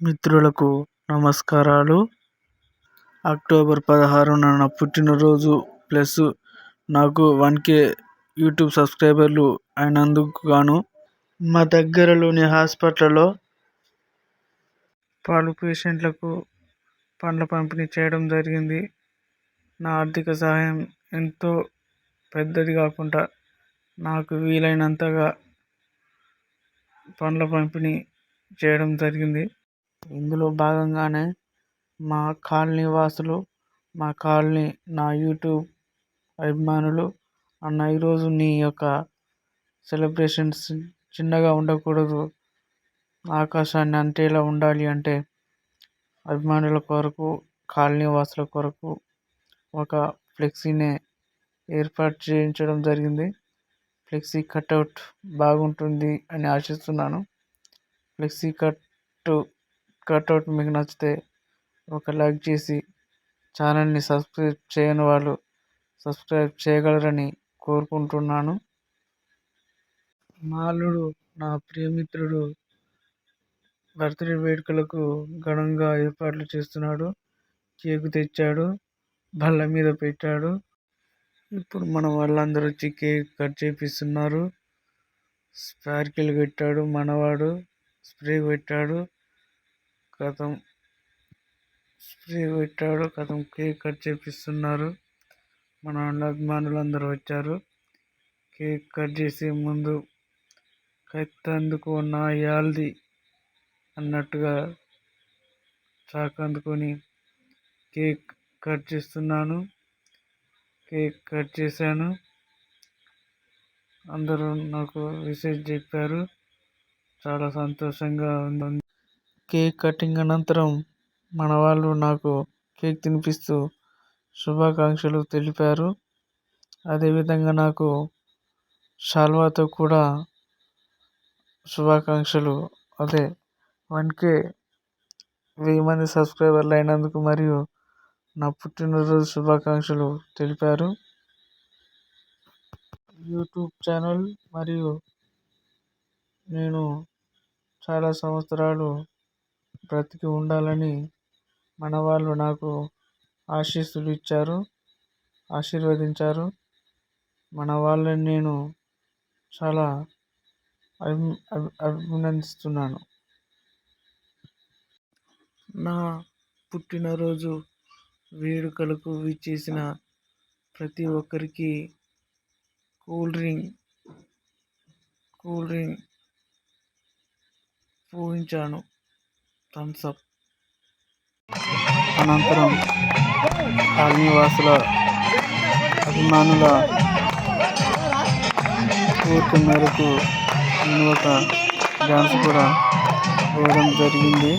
మిత్రులకు నమస్కారాలు. అక్టోబర్ పదహారున నా పుట్టినరోజు ప్లస్ నాకు వన్ కే యూట్యూబ్ సబ్స్క్రైబర్లు అయినందుకు గాను మా దగ్గరలోని హాస్పిటల్లో పాలు పేషెంట్లకు పండ్ల పంపిణీ చేయడం జరిగింది. నా ఆర్థిక సహాయం ఎంతో పెద్దది కాకుండా నాకు వీలైనంతగా పండ్ల పంపిణీ చేయడం జరిగింది. ఇందులో భాగంగానే మా కాలనీ వాసులు మా కాలనీ నా యూట్యూబ్ అభిమానులు అన్న ఈరోజు నీ యొక్క సెలబ్రేషన్స్ చిన్నగా ఉండకూడదు. ఆకాశాన్ని అంటేలా ఉండాలి అంటే అభిమానుల కొరకు కాలనీ వాసుల కొరకు ఒక ఫ్లెక్సీని ఏర్పాటు చేయించడం జరిగింది. ఫ్లెక్సీ కట్అవుట్ బాగుంటుంది అని ఆశిస్తున్నాను. ఫ్లెక్సీ కట్ కటౌట్ మీకు నచ్చితే ఒక లైక్ చేసి ఛానల్ని సబ్స్క్రైబ్ చేయని వాళ్ళు సబ్స్క్రైబ్ చేయగలరని కోరుకుంటున్నాను. మా అల్లుడు నా ప్రియమిత్రుడు బర్త్డే వేడుకలకు ఘనంగా ఏర్పాట్లు చేస్తున్నాడు. కేకు తెచ్చాడు బల్ల మీద పెట్టాడు. ఇప్పుడు మన వాళ్ళందరూ వచ్చి కేక్ కట్ చేపిస్తున్నారు. స్పార్కిల్ పెట్టాడు మనవాడు స్ప్రే పెట్టాడు. కథం స్ప్రే పెట్టాడు. కథం కేక్ కట్ చేపిస్తున్నారు. మన అభిమానులు అందరూ వచ్చారు. కేక్ కట్ చేసే ముందు కత్తందుకు నా యాల్ది అన్నట్టుగా చాకు అందుకొని కేక్ కట్ చేస్తున్నాను. కేక్ కట్ చేశాను. అందరూ నాకు విషెస్ చెప్పారు. చాలా సంతోషంగా ఉంది. కేక్ కటింగ్ అనంతరం మన వాళ్ళు నాకు కేక్ తినిపిస్తూ శుభాకాంక్షలు తెలిపారు. అదేవిధంగా నాకు శాల్వాతో కూడా శుభాకాంక్షలు. అదే వన్ కే వెయ్యి మంది సబ్స్క్రైబర్లు అయినందుకు మరియు నా పుట్టినరోజు శుభాకాంక్షలు తెలిపారు. యూట్యూబ్ ఛానల్ మరియు నేను చాలా సంవత్సరాలు బ్రతికి ఉండాలని మన వాళ్ళు నాకు ఆశీస్సులు ఇచ్చారు ఆశీర్వదించారు. మన వాళ్ళని నేను చాలా అభి అభి అభినందిస్తున్నాను. నా పుట్టినరోజు వేడుకలకు విచ్చేసిన ప్రతి ఒక్కరికి కూల్ డ్రింక్ కూల్ డ్రింక్ పూజించాను థమ్స్ అప్ అనంతరం కాలనీవాసుల అభిమానుల కోరిక మేరకు నేను ఒక డ్యాన్స్ కూడా వేయడం జరిగింది.